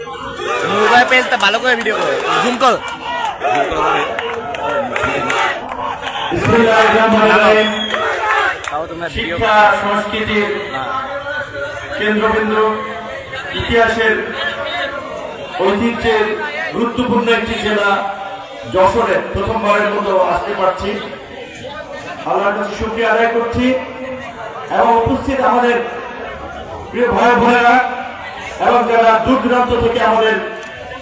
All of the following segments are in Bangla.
মোবাইল পেজটা ভালো করে ভিডিও করো। জুম কর। শিক্ষা সংস্কৃতির কেন্দ্রবিন্দু ইতিহাসের ঐতিহ্যের গুরুত্বপূর্ণ একটি জেলা যশোরে প্রথমবারের মতো আসতে পারছি। আল্লাহর কাছে শুক্রিয়া আদায় করছি। এবং উপস্থিত আমাদের প্রিয় ভাই বোনেরা এবং যারা দূর দূরান্ত থেকে আমাদের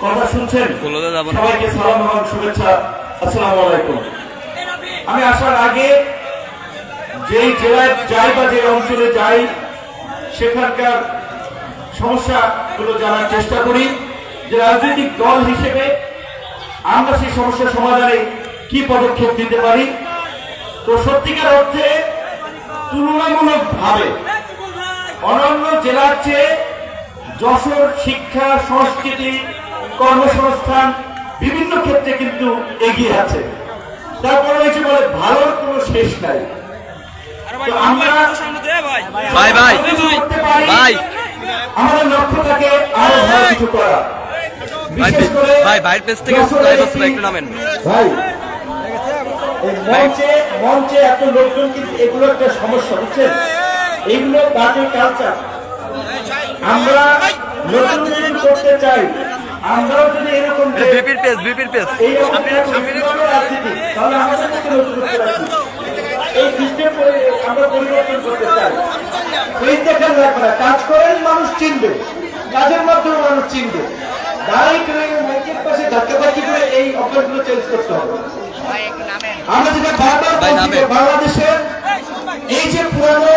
কথা শুনছেন। সবাইকে সালাম এবং শুভেচ্ছা। আসসালামু আলাইকুম। আমি আসার আগে যেই জেলায় যাই বা যে অঞ্চলে যাই সেখানকার সমস্যাগুলো জানার চেষ্টা করি যে রাজনৈতিক দল হিসেবে আমরা সেই সমস্যা সমাধানে কি পদক্ষেপ দিতে পারি। তো সত্যিকার অর্থে তুলনামূলক ভাবে অন্যান্য জেলার চেয়ে যশোর শিক্ষা সংস্কৃতি কর্মসংস্থান বিভিন্ন ক্ষেত্রে কিন্তু এগিয়ে আছে। তারপরে হয়েছে বলে ভালোর কোনো শেষ নাই। আমরা ভাই। ভাই কিছু করতে পারি, ভাই। আমাদের লক্ষ্য থাকে আরও ভালো কিছু করা। বিশেষ করে ভাই ভাইয়ের পেজ থেকে যশোরের লাইভ আসছে একটি- একটু নামেন। ভাই মঞ্চে মঞ্চে এত লোকজন কিন্তু এগুলো একটা সমস্যা বুঝছেন? এইগুলো বাজে কালচার আমরা নতুন নতুন করতে চাই। আমরাও যদি এরকম বিপির পেজ বিপির পেজ। রাজনীতি তাহলে আমাদের মধ্যে নতুন এই সিস্টেম আমরা পরিবর্তন করতে চাই। ফেস দেখান রাখবে না কাজ করেন মানুষ চিনবে। কাজের মাধ্যমে মানুষ চিনবে। মাইকের পাশে ধাক্কাধাক্কি করে এই অভ্যাসগুলো চেঞ্জ করতে হবে। আমরা যেটা বারবার বলছি বাংলাদেশের এই যে পুরানো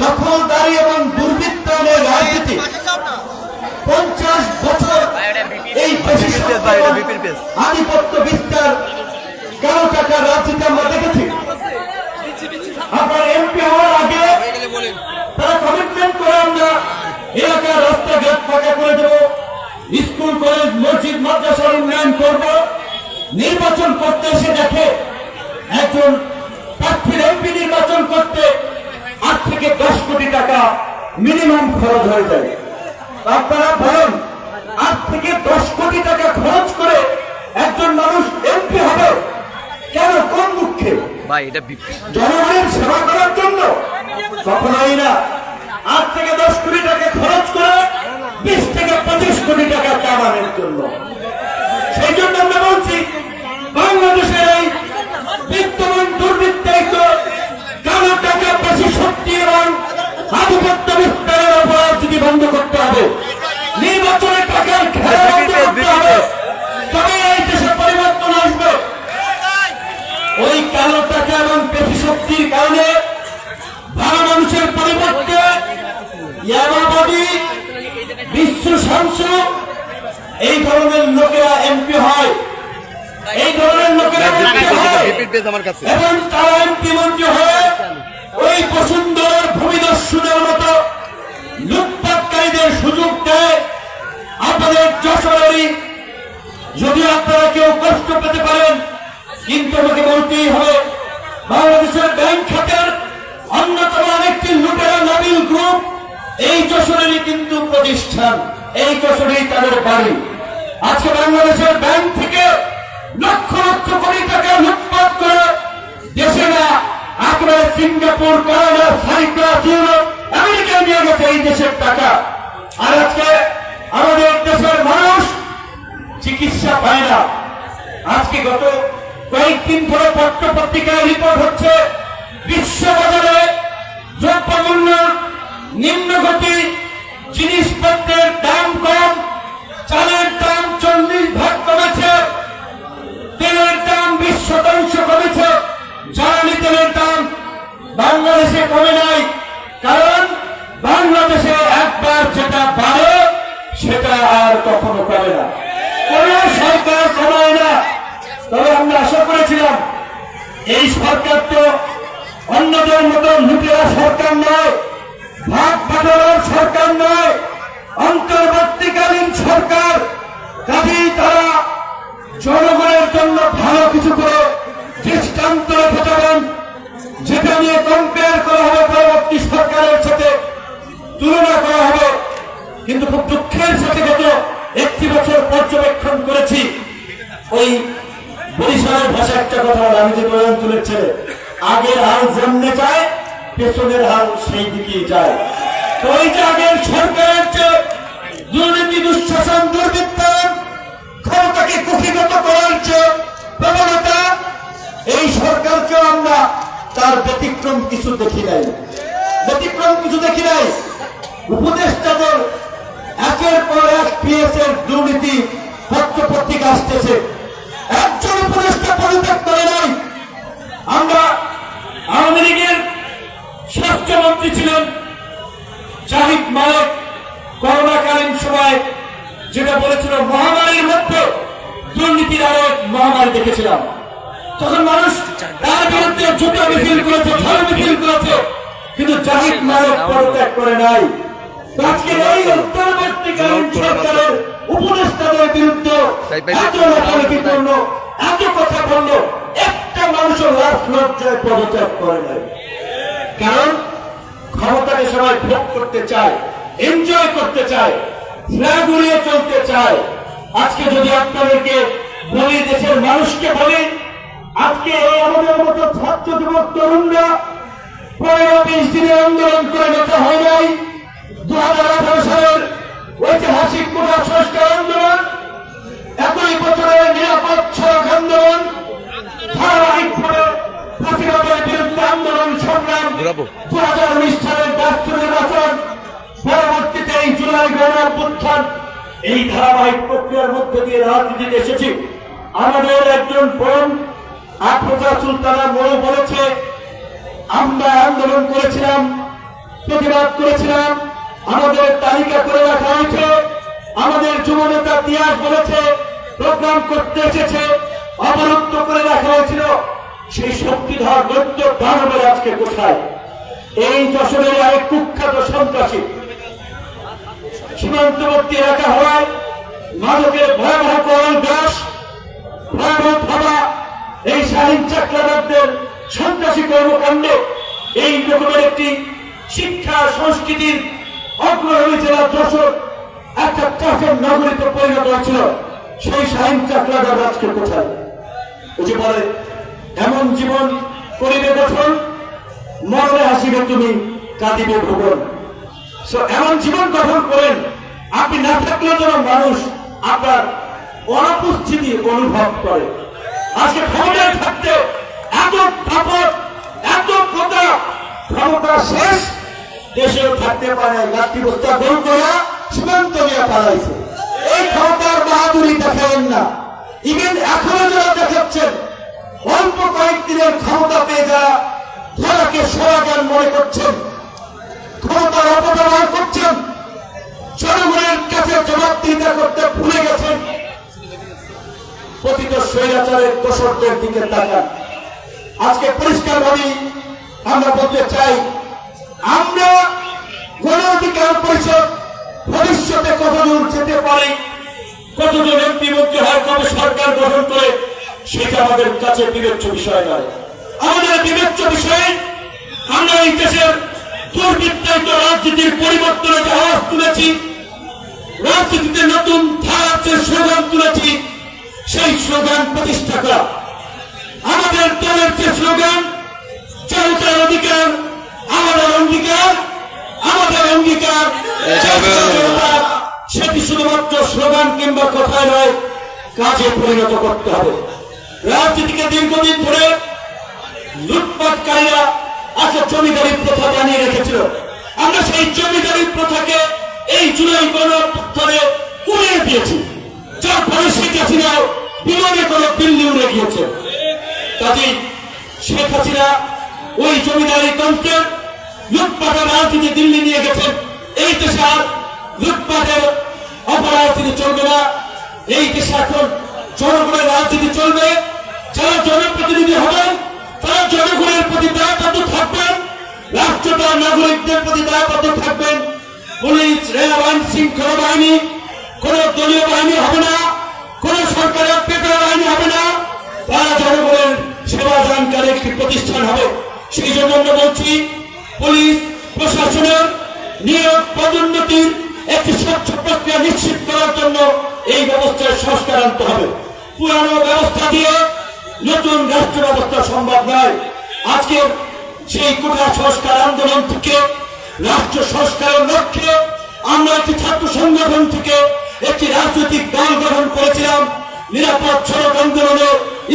দখলদারি এবং দুর্বৃত্তায়নের রাজনীতি পঞ্চাশ বছর এই। আধিপত্য বিস্তার কালো টাকার রাজনীতি আমরা দেখেছি? আপনার এমপি হওয়ার আগে তারা কমিটমেন্ট করে আমরা এলাকার রাস্তাঘাট ফাঁকা করে দেব। স্কুল কলেজ মসজিদ মাদ্রাসার উন্নয়ন করব। নির্বাচন করতে এসে দেখে একজন প্রার্থীর এমপি নির্বাচন করতে আট থেকে দশ কোটি টাকা মিনিমাম খরচ হয়ে যায়। আপনারা বলেন আট থেকে দশ কোটি টাকা খরচ করে একজন মানুষ এমপি হবে। কেন? কোন ভাই এটা জনগণের সেবা করার জন্য। কখনোই না আট থেকে দশ কোটি টাকা খরচ করে বিশ থেকে পঁচিশ কোটি টাকা কামানোর জন্য। সেই জন্য আমরা বলছি বাংলাদেশের এই বিদ্যমান দুর্বৃত্তায়িত কালো টাকা বেশি শক্তি এবং আধিপত্য যদি বন্ধ করতে হবে। নির্বাচনের টাকার খেলা বন্ধ করতে হবে। তবে এই দেশে পরিবর্তন আসবে। ওই কালো টাকা এবং পেশি শক্তির কারণে ভালো মানুষের পরিবর্তে বিশ্ব শামস এই ধরনের লোকেরা এমপি হয়। এই ধরনের লোকেরা এমপি হয়। এবং তারা এমপি মন্ত্রী হয়ে ওই বসুন্ধরার ভূমিদর্শনের মতো লুটপাটকারীদের সুযোগ দেয়। আপনাদের যশোরেরই যদি আপনারা কেউ কষ্ট পেতে পারেন, কিন্তু আমাকে বলতেই হবে, বাংলাদেশের ব্যাংক খাতের অন্যতম আরেকটি লুটেরা নাবিল গ্রুপ, এই যশোরেরই কিন্তু প্রতিষ্ঠান, এই যশোরেই তাদের বাড়ি। আজকে বাংলাদেশের ব্যাংক থেকে লক্ষ লক্ষ কোটি টাকা লুটপাট করে দেশে না আপনার Singapore, Canada, Cyprus, Europe America নিয়ে এই দেশের টাকা। আর আজকে আমাদের দেশের মানুষ চিকিৎসা পায় না। আজকে গত কয়েকদিন ধরে পত্র পত্রিকায় রিপোর্ট হচ্ছে, বিশ্ববাজারে দ্রব্যমূল্য নিম্নগতি, জিনিসপত্রের দাম কম, চালের দাম চল্লিশ ভাগ কমেছে, তেলের দাম বিশ শতাংশ কমেছে, জ্বালানি তেলের দাম বাংলাদেশে কমে নাই। কারণ বাংলাদেশে একবার যেটা বাড়ে, সেটা আর কখনো কমে না। কোন সরকার কমায় না। তবে আমরা আশা করেছিলাম, এই সরকার তো অন্যদের মতো লুটেরা সরকার নয়, ভাগ বাটোয়ারার সরকার নয়, অন্তর্বর্তীকালীন সরকার। কাজেই তারা জনগণের জন্য ভালো কিছু করে দৃষ্টান্ত রেখে যেটা নিয়ে কম্পেয়ার করা হবে পরবর্তী সরকারের সাথে। তুলনা করা হলো। কিন্তু খুব দুঃখের সাথে গত একটি বছর পর্যবেক্ষণ করেছি। ওই বরিশালের ভাষা একটা কথা আমি যে তুলেছে আগের হাল যেমনে যায়, পেছনের হাল সেই দিকেই যায়। তো ওই যে আগের সরকারের যে দুর্নীতি, দুঃশাসন, দুর্বৃত্তায়ন, ক্ষমতাকে কুক্ষিগত করার যে প্রবণতা, এই সরকারকেও আমরা তার ব্যতিক্রম কিছু দেখি নাই। ব্যতিক্রম কিছু দেখি নাই। উপদেষ্টাদের একের পর এক পিএস এর দুর্নীতি পত্র পত্রিকা আসতেছে। একজন উপদেষ্টা পদত্যাগ করে নাই। আমরা আওয়ামী লীগের স্বাস্থ্যমন্ত্রী ছিলেন জাহিদ মালিক করোনাকালীন সময় যেটা বলেছিল, মহামারীর মধ্যে দুর্নীতির আরও মহামারী দেখেছিলাম। তখন মানুষ তার বিরুদ্ধে জুতা মিছিল করেছে, ঝড় মিছিল করেছে, কিন্তু জাহিদ মালিক পদত্যাগ করে নাই। আজকে এই অন্তর্বর্তীকালীন সরকারের উপদেষ্টাদের বিরুদ্ধে এত লাফালাফিপূর্ণ এত কথা বলল একটা মানুষও লাভ লজ্জায় পদত্যাগ করে নাই। কারণ ক্ষমতাকে সবাই ভোগ করতে চায় এনজয় করতে চায় ফ্ল্যাগ উড়িয়ে চলতে চায়। আজকে যদি আপনাদেরকে বলি দেশের মানুষকে বলি আজকে এই আমাদের মতো ছাত্র যুবক তরুণরা পনেরো বিশ দিনের আন্দোলন করে যেতে হয় নাই। দু হাজার আঠারো সালের ঐতিহাসিক কোটা সংস্কার আন্দোলন একই বছরের নিরাপদ সড়ক আন্দোলন ধারাবাহিকভাবে বিরুদ্ধে আন্দোলন সংগ্রাম দু হাজার উনিশ সালের ডাক্তার নির্বাচন পরবর্তীতে এই জুলাই গণ অভ্যুত্থান এই ধারাবাহিক প্রক্রিয়ার মধ্যে দিয়ে রাজনীতিতে এসেছি। আমাদের একজন বোন আফরোজা সুলতানা মৌ বলেছে আমরা আন্দোলন করেছিলাম প্রতিবাদ করেছিলাম আমাদের তালিকা করে রাখা হয়েছে। আমাদের যুব নেতা তিয়াস বলেছে, প্রোগ্রাম করতে এসেছে, অবরুদ্ধ করে রাখা হয়েছিল। সেই শক্তিধর দৈত্য দানবের আজকে কোথায়? এই যশোরের আরেক কুখ্যাত সন্ত্রাসী। সীমান্তবর্তী এলাকা হওয়ায় মাদকের ভয়াবহ করল দাস ভয়াবহ এই স্বাধীন চাকরাবাদদের সন্ত্রাসী কর্মকাণ্ডে এই রকমের একটি শিক্ষা, সংস্কৃতির অগ্রণী জেলা যশোর একটা চাষের নগরীতে পরিণত হয়েছিল। সেই স্বাধীন চাকরাবাদ আজকে কোথায়? ওই যে বলে, এমন জীবন করিবে গঠন মরণে হাসিবে তুমি, কাঁদিবে ভুবন এমন জীবন গঠন করেন, আপনি না থাকলেও যেন মানুষ আপনার অনুপস্থিতি অনুভব করে। আজকে ক্ষমতায় থাকতে এত তাপত, এত কথা ক্ষমতা শেষ দেশেও থাকতে পারে লাঠি বস্তা গরু করা, সীমান্ত নিয়ে পালাইছে। এই ক্ষমতার বাহাদুরি দেখাবেন না। ইভেন এখনও যারা দেখাচ্ছেন, অল্প কয়েকদিনের ক্ষমতা পেয়ে যারা ধরাকে সরাগান মনে করছেন, ক্ষমতার অপব্যবহার করছেন, জনগণের কাছে জবাবদিহিতা করতে ভুলে গেছেন, পতিত স্বৈরাচারের দোষরদের দিকে তাকান। আজকে পরিষ্কার ভাবে আমরা বলতে চাই আমরা গণ অধিকার পরিষদ ভবিষ্যতে কতদূর যেতে পারে, কতজন এমপি, মন্ত্রী হয় কবে সরকার গঠন করে, সেটা আমাদের কাছে বিবেচ্য বিষয় নয়। আমাদের বিবেচ্য বিষয় আমরা এই দেশের দুর্বৃত্তায়িত রাজনীতির পরিবর্তনে যে আওয়াজ তুলেছি, রাজনীতিতে নতুন ধারার যে স্লোগান তুলেছি, সেই স্লোগান প্রতিষ্ঠা করা। আমাদের দলের যে স্লোগান, জনতার অধিকার আমাদের অঙ্গীকার আমাদের অঙ্গীকার সেটি শুধুমাত্র স্লোগান কিংবা কথায় নয় কাজে পরিণত করতে হবে। রাজনীতিকে দীর্ঘদিন ধরে লুটপাটকারীরা আজকে জমিদারি প্রথা বানিয়ে রেখেছিল। আমরা সেই জমিদারি প্রথাকে এই জুলাই গণঅভ্যুত্থানে উড়িয়ে দিয়েছি। যার ফলে শেখ হাসিনা বিমানে করে দিল্লি উড়ে গিয়েছে। কাজেই শেখ হাসিনা ওই জমিদারি তন্ত্রের লুটপাটের রাজনীতি দিল্লি নিয়ে গেছেন এই দেশে আর লুটপাটের অপরাজনীতি চলবে না। এই দেশে এখন জনগণের রাজনীতি চলবে। যারা জনপ্রতিনিধি হবেন তারা জনগণের প্রতি দায়বদ্ধ থাকবেন। রাষ্ট্র তার নাগরিকদের প্রতি দায়বদ্ধ থাকবেন। পুলিশ রেল আইন শৃঙ্খলা বাহিনী, কোন দলীয় বাহিনী হবে না, কোন সরকারের পেট্রোল বাহিনী হবে না। তারা জনগণের সেবা দানকারী একটি প্রতিষ্ঠান হবে। সেই জন্য আমরা বলছি পুলিশ প্রশাসনের নিয়োগ পদোন্নতির একটি স্বচ্ছ প্রক্রিয়া নিশ্চিত করার জন্য এই ব্যবস্থার সংস্কার আনতে হবে। পুরানো ব্যবস্থা দিয়ে নতুন রাষ্ট্র ব্যবস্থা সম্ভব নয়। আজকের সেই কোটা সংস্কার আন্দোলন থেকে, রাষ্ট্র সংস্কারের লক্ষ্যে আমরা একটি ছাত্র সংগঠন থেকে একটি রাজনৈতিক দল গঠন করেছিলাম। নিরাপদ সড়ক আন্দোলনে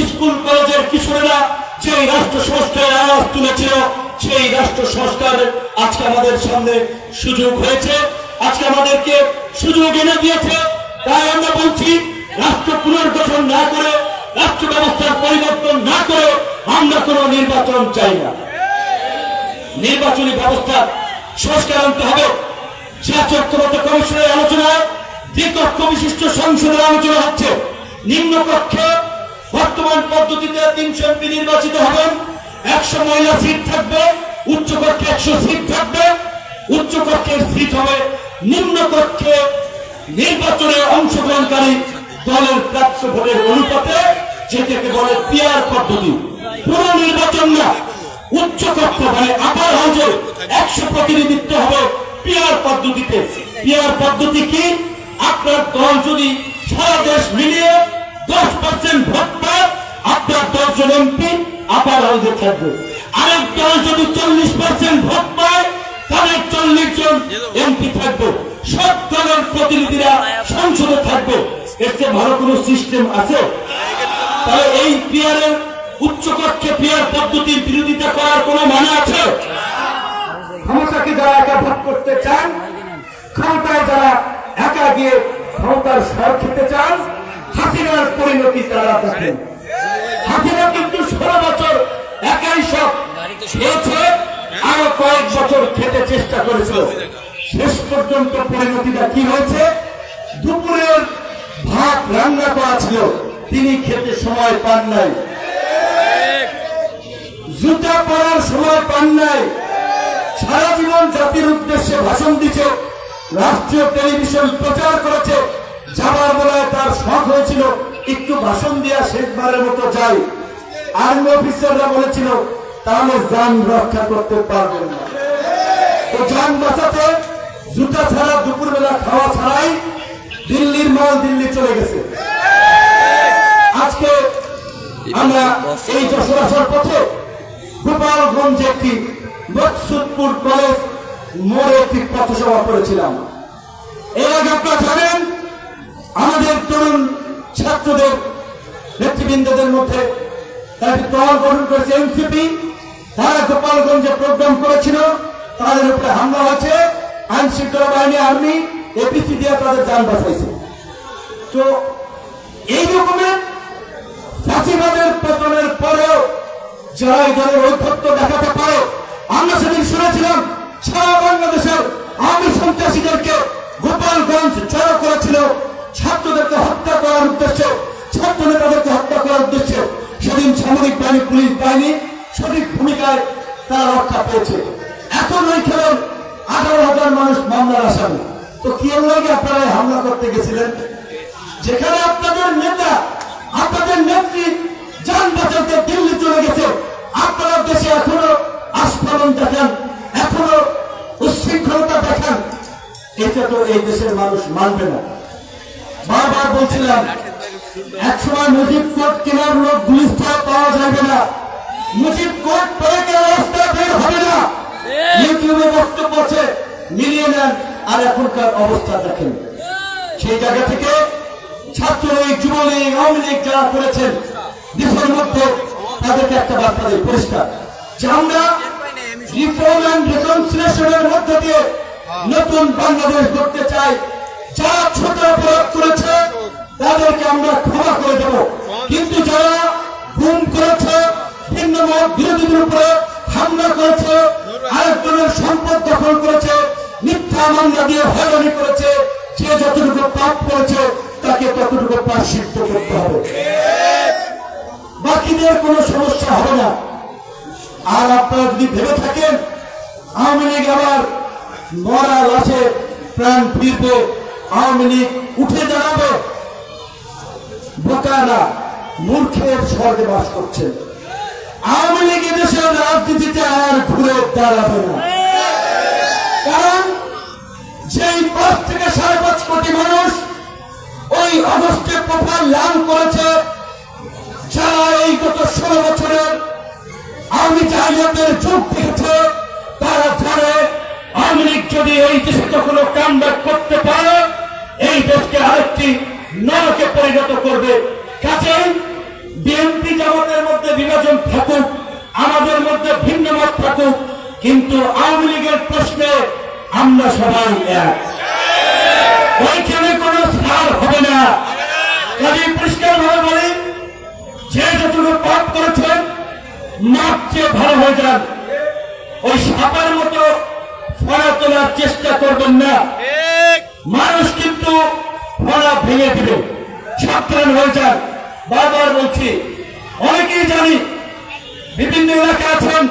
স্কুল কলেজের কিশোরেরা সেই রাষ্ট্র সংস্কারের আওয়াজ তুলেছিল সেই রাষ্ট্র সংস্কারের আজকে আমাদের সামনে সুযোগ হয়েছে। আজকে আমাদেরকে সুযোগ এনে দিয়েছে। তাই আমরা বলছি, রাষ্ট্র পুনর্গঠন না করে, রাষ্ট্র ব্যবস্থার পরিবর্তন না করে আমরা কোন নির্বাচন চাই না। নির্বাচনী ব্যবস্থা সংস্কার আনতে হবে। ঐক্যবদ্ধ কমিশনের আলোচনায় দ্বিকক্ষ বিশিষ্ট সংসদের আলোচনা হচ্ছে নিম্ন কক্ষে বর্তমান পদ্ধতিতে তিনশো এমপি নির্বাচিত হবেন একশো মহিলা সিট থাকবে, উচ্চ কক্ষে একশো সিট থাকবে, উচ্চ কক্ষের সিট হবে নিম্ন কক্ষে নির্বাচনে অংশগ্রহণকারী দলের প্রাপ্ত ভোটের অনুপাতে যেটাকে বলে পিয়ার পদ্ধতি। পুরো নির্বাচন না, উচ্চ কক্ষ মানে আপার হাউজে একশো প্রতিনিধিত্ব হবে পিয়ার পদ্ধতিতে। পিয়ার পদ্ধতি কি? আপনার দল যদি সারা দেশ মিলিয়ে দশ পার্সেন্ট ভোট পায়, আপনার দশজন এমপি আপার হাউজে থাকবে। আরেক দল যদি চল্লিশ পার্সেন্ট ভোট পায় তাদের চল্লিশ জন এমপি থাকবে। সব দলের প্রতিনিধিরা সংসদে থাকবে। এর ভালো কোনো সিস্টেম আছে? তাহলে এই পিয়ারের উচ্চ কক্ষে পিয়ার পদ্ধতির বিরোধিতা করার কোন মানে আছে? ক্ষমতাকে যারা একা ভোগ করতে চান, ক্ষমতায় যারা একা গিয়ে ক্ষমতার স্বর খেতে চান, হাসিনার পরিণতি তারা দেখেন। হাসিনা কিন্তু ষোলো বছর একাই সব খেয়েছে আরও কয়েক বছর খেতে চেষ্টা করেছিল শেষ পর্যন্ত পরিণতিটা কি হয়েছে? দুপুরের ভাত রান্না করা ছিল, তিনি খেতে সময় পান নাই। জুতা পরার সময় পান নাই। সারা জীবন জাতির উদ্দেশ্যে ভাষণ দিচ্ছে রাষ্ট্রীয় টেলিভিশন প্রচার করেছে, যাবার বেলায় তার শখ হয়েছিল, একটু ভাষণ দিয়া শেষবারের মতো যাই। আর্মি অফিসাররা বলেছিল, তাহলে যান রক্ষা করতে পারবেন না। তো যান বাঁচাতে জুতা ছাড়া, দুপুরবেলা খাওয়া ছাড়াই দিল্লির মাল দিল্লি চলে গেছে। আজকে আমরা এই যশোর আসার পথে গোপালগঞ্জে একটি মকসুদপুর কলেজ মোড়ে একটি পথসভা করেছিলাম। এর আগে আপনারা জানেন, আমাদের তরুণ ছাত্রদের, নেতৃবৃন্দদের মধ্যে একটি দল গঠন করেছে এনসিপি। তারা গোপালগঞ্জে প্রোগ্রাম করেছিল। তাদের উপরে হামলা হয়েছে। আইন শৃঙ্খলা বাহিনী, আর্মি, এপিসি দিয়ে তাদের যান বাঁচাইছে। তো এই রকমের ফাঁসিবাদের পতনের পরেও যারা দলের ঐক্যত্ব দেখাতে পারে, আমরা সেদিন শুনেছিলাম, সারা বাংলাদেশের আওয়ামী সন্ত্রাসীদেরকে গোপালগঞ্জ জড়ো করেছিল। ছাত্রদেরকে হত্যা করার উদ্দেশ্যে ছাত্র নেতাদেরকে হত্যা করার উদ্দেশ্যে সেদিন সামরিক বাহিনী, পুলিশ বাহিনী সঠিক ভূমিকায় তারা রক্ষা পেয়েছে। এখন ওই খেলেন আঠারো হাজার মানুষ মামলার আসামি। তো কি লাগে আপনারা হামলা করতে গেছিলেন? যেখানে আপনাদের নেতা, আপনাদের নেত্রী যান বাঁচাতে দিল্লি চলে গেছে। আপনারা দেশে এখনও আস্ফালন দেখান, এখনও উচ্ছৃঙ্খলতা দেখান। এটা তো এই দেশের মানুষ মানবে না। বারবার বলছিলাম একসময় মুজিব কোর্ট কেনার লোক গুলিস্তান পাওয়া যাবে না। মুজিব কোর্ট পরে কেন রাস্তায় বের হবে না। ইউটিউবে বক্তব্য আছে, মিলিয়ে নেন আর এখনকার অবস্থা দেখেন। সেই জায়গা থেকে ছাত্রলীগ, যুবলীগ, আওয়ামী লীগ যারা করেছেন, দেশের মধ্যে তাদেরকে একটা বার্তা দেয় পরিষ্কার। যে আমরা রিফর্ম অ্যান্ড রিকনসিলেশনের মধ্য দিয়ে নতুন বাংলাদেশ করতে চাই যারা ছোট অপরাধ করেছে তাদেরকে আমরা ক্ষমা করে দেব। কিন্তু যারা গুম করেছে, ভিন্ন মত বিরোধীদের উপরে হামলা করেছে, আরেকজনের সম্পদ দখল করেছে, মিথ্যা মামলা দিয়ে হয়রানি করেছে, যে যতটুকু পাপ করেছে, তাকে ততটুকু প্রাশ্চিত্য করতে হবে। বাকিদের কোনো সমস্যা হবে না। আর আপনারা যদি ভেবে থাকেন, আওয়ামী লীগ আবার মরা লাশে প্রাণ ফিরবে, আওয়ামী লীগ উঠে দাঁড়াবে। বোকারা মূর্খের স্বর্গে বাস করছে আওয়ামী লীগ দেশের রাজনীতিতে আর ঘুরে দাঁড়াবে না। কারণ যেই পাঁচ থেকে সাড়ে পাঁচ কোটি মানুষ ওই অগস্টে প্রফার লাভ করেছে যারা এই গত ষোলো বছরের আওয়ামী জাহিলিয়াতের যুগ দেখেছে, তারা জানে আওয়ামী লীগ যদি এই দেশে কখনো কামব্যাক করতে পারে, এই দেশকে আরেকটি নরকে পরিণত করবে। কাজেই বিএনপি জামাতের মধ্যে বিভাজন থাকুক আমাদের মধ্যে ভিন্ন মত থাকুক কিন্তু আওয়ামী লীগের প্রশ্নে আমরা সবাই এক। ওইখানে কোনো ছাড় হবে না। কাজে পরিষ্কার ভাবে বলি যে যতটুকু পাপ করেছেন মাপ চেয়ে ভালো হয়ে যান। ওই সাপের মতো ফড়া তোলার চেষ্টা করবেন না। মানুষ কিন্তু ফড়া ভেঙে দিবে সাবধান হয়ে যান। বারবার বলছি, অনেকেই জানি বিভিন্ন এলাকা আছেন,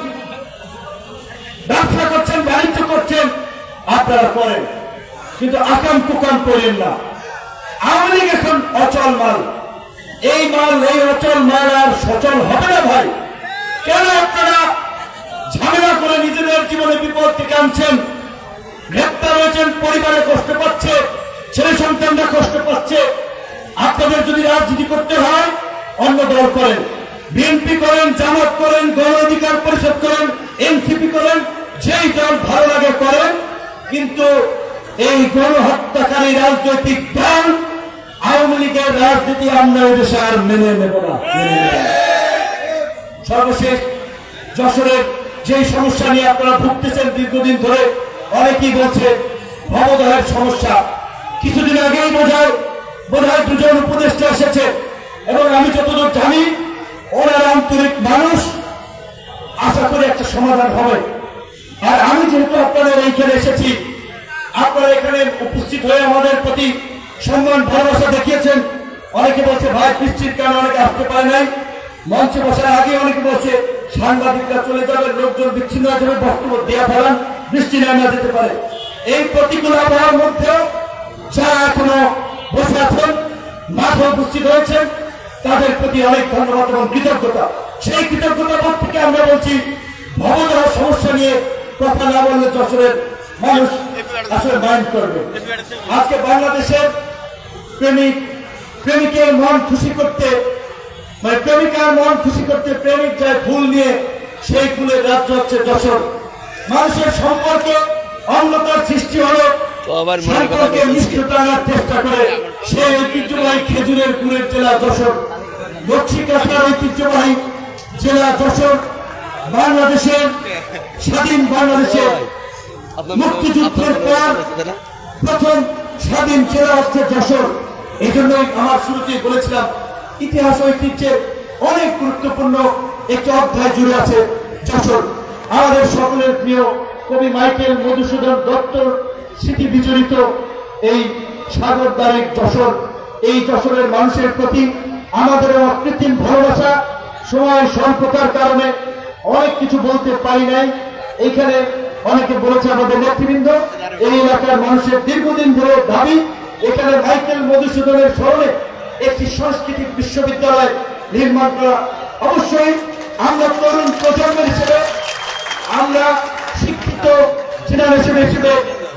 ব্যবসা করছেন, বাণিজ্য করছেন, আপনারা করেন। কিন্তু আকাম কুকাম করেন না। আওয়ামী লীগ এখন অচল মাল। এই মাল, এই অচল মাল আর সচল হবে না ভাই। কেন আপনারা ঝামেলা করে নিজেদের জীবনে বিপদ থেকে আনছেন? গ্রেপ্তার হয়েছেন, পরিবারে কষ্ট পাচ্ছে। ছেলে সন্তানরা কষ্ট পাচ্ছে আপনাদের যদি রাজনীতি করতে হয়, অন্য দল করেন। বিএনপি করেন, জামাত করেন, গণ অধিকার পরিষদ করেন, এনসিপি করেন, যেই দল ভালো লাগে করেন। কিন্তু এই গণহত্যাকারী রাজনৈতিক দল, আওয়ামী লীগের রাজনীতি আমরা দেশে আর মেনে নেব না। মেনে নেব না। সর্বশেষ, যশোরের যে সমস্যা নিয়ে আপনারা ভুগতেছেন দীর্ঘদিন ধরে, অনেকেই বলছে, ভবদহের সমস্যা। কিছুদিন আগেই বোঝায় বোধহয় দুজন উপদেষ্টা এসেছে। এবং আমি যতদূর জানি ওনার আন্তরিক মানুষ। আশা করি একটা সমাধান হবে। আর আমি যেহেতু আপনাদের এইখানে এসেছি, আপনারা এখানে উপস্থিত হয়ে আমাদের প্রতি সম্মান, ভালোবাসা দেখিয়েছেন। অনেকে বলছে, ভাই, বৃষ্টির কারণে অনেকে আসতে পারে নাই। মঞ্চে বসার আগে অনেকে বলছে, সাংবাদিকরা চলে যাবে, লোকজন বিচ্ছিন্ন যাবে। বক্তব্য দেওয়া ফেলান বৃষ্টি নামা যেতে পারে। এই প্রতিকূল আবহাওয়ার মধ্যেও যারা এখনও বসে আছেন, মাঠে উপস্থিত হয়েছেন তাদের প্রতি অনেক ধন্যবাদ এবং কৃতজ্ঞতা। সেই কৃতজ্ঞতা বোধ থেকে আমরা বলছি ভবদহ সমস্যা নিয়ে কথা না বললে যশোরের মানুষ আসলে মাইন্ড করবে। আজকে বাংলাদেশের প্রেমিক, প্রেমিকের মন খুশি করতে মানে প্রেমিকার মন খুশি করতে প্রেমিক যায় ফুল নিয়ে, সেই ফুলের রাজ্য হচ্ছে যশোর। মানুষের সম্পর্কে অন্ধকার সৃষ্টি হলো তো আবার মনের কথা সম্পর্কে বলতেছি। মিশ্রতা আনার চেষ্টা করে সেই ঐতিহ্যবাহী খেজুরের গুড়ের জেলা যশোর। দক্ষিণ ঐতিহ্যবাহী জেলা যশোর বাংলাদেশের স্বাধীন বাংলাদেশের আপনার মুক্তিযুদ্ধের পর প্রথম স্বাধীন জেলা হচ্ছে যশোর। এই জন্যই আমার শুরুতে বলেছিলাম ইতিহাস ঐতিহ্যের অনেক গুরুত্বপূর্ণ একটি অধ্যায় জুড়ে আছে যশোর। আমাদের সকলের প্রিয় কবি মাইকেল মধুসূদন দত্তর স্মৃতি বিজড়িত এই সাগর দ্বারিক যশোর। এই যশোরের মানুষের প্রতি আমাদের অকৃত্রিম ভালোবাসা সময় স্বল্পতার কারণে অনেক কিছু বলতে পারি নাই। এইখানে অনেকে বলেছে আমাদের নেতৃবৃন্দ, এই এলাকার মানুষের দীর্ঘদিন ধরে দাবি, এখানে মাইকেল মধুসূদনের স্মরণে একটি সাংস্কৃতিক বিশ্ববিদ্যালয় নির্মাণ করা। অবশ্যই আমরা তরুণ প্রজন্মের হিসেবে, আমরা শিক্ষিত জেনারেশন হিসেবে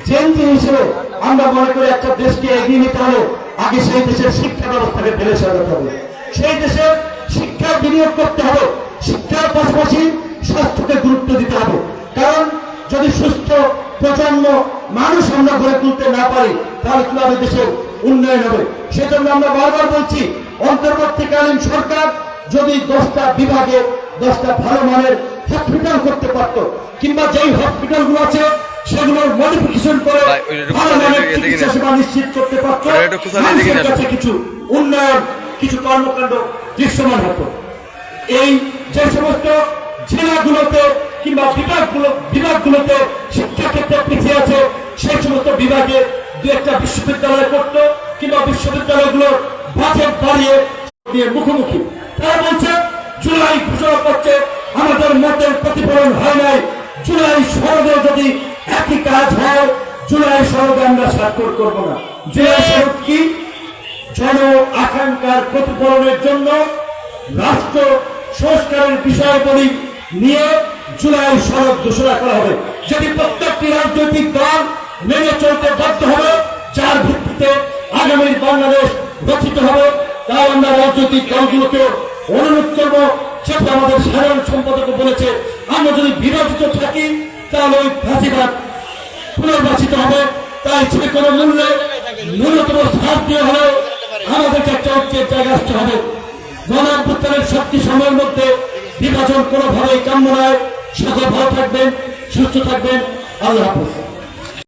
জেনজি হিসেবে আমরা মনে করি একটা দেশকে এগিয়ে নিতে হলে আগে সেই দেশের শিক্ষা ব্যবস্থাকে ফেলে সাজাতে হবে সেই দেশের শিক্ষা বিনিয়োগ করতে হবে, শিক্ষার পাশাপাশি স্বাস্থ্যকে গুরুত্ব দিতে হবে। কারণ যদি সুস্থ প্রজন্ম মানুষ আমরা গড়ে তুলতে না পারি, তাহলে কীভাবে দেশের উন্নয়ন হবে? সেজন্য আমরা বারবার বলছি, অন্তর্বর্তীকালীন সরকার যদি দশটা বিভাগে, দশটা ভালো মানের হসপিটাল করতে পারতো, কিংবা যেই হসপিটালগুলো আছে নিশ্চিত করতে পারতো। ওই একটু কোথাও এদিকে মানুষের না। কাছে কিছু উন্নয়ন কিছু কর্মকাণ্ড দৃশ্যমান হতো। এই যে সমস্ত জেলাগুলোতে কিংবা বিভাগগুলো বিভাগগুলোতে শিক্ষা পিছিয়ে আছে সেই সমস্ত বিভাগে দু একটা বিশ্ববিদ্যালয় করতো কিংবা বিশ্ববিদ্যালয়গুলো বাজেট বাড়িয়ে দিয়ে মুখোমুখি। তারা বলছে জুলাই ঘোষণা করছে আমাদের মতের প্রতিফলন হয় নাই। জুলাই সনদে যদি একই কাজ হয় জুলাই সনদে আমরা স্বাক্ষর করব না। যে সনদ কি? জন আকাঙ্ক্ষার প্রতিফলনের জন্য রাষ্ট্র সংস্কারের বিষয়গুলি নিয়ে জুলাই সনদ ঘোষণা করা হবে। যদি প্রত্যেকটি রাজনৈতিক দল মেনে চলতে বাধ্য হবে, যার ভিত্তিতে আগামীর বাংলাদেশ গঠিত হবে, তাই আমরা রাজনৈতিক দলগুলোকে অনুরোধ করব সেটা আমাদের সাধারণ সম্পাদক বলেছে, আমরা যদি বিরোধিত থাকি, তাহলে ওই ফাঁসিবাদ পুনর্বাসিত হবে। তাই যে কোনো মূল্যে ন্যূনতম ছাড় দিয়ে হলেও আমাদেরকে একটা ঐক্যের জায়গা আসতে হবে। গণঅভ্যুত্থানের শক্তি সময়ের মধ্যে নির্বাচন কোনোভাবেই কাম্য নয়। সকল ভালো থাকবেন, সুস্থ থাকবেন। আল্লাহ হাফেজ।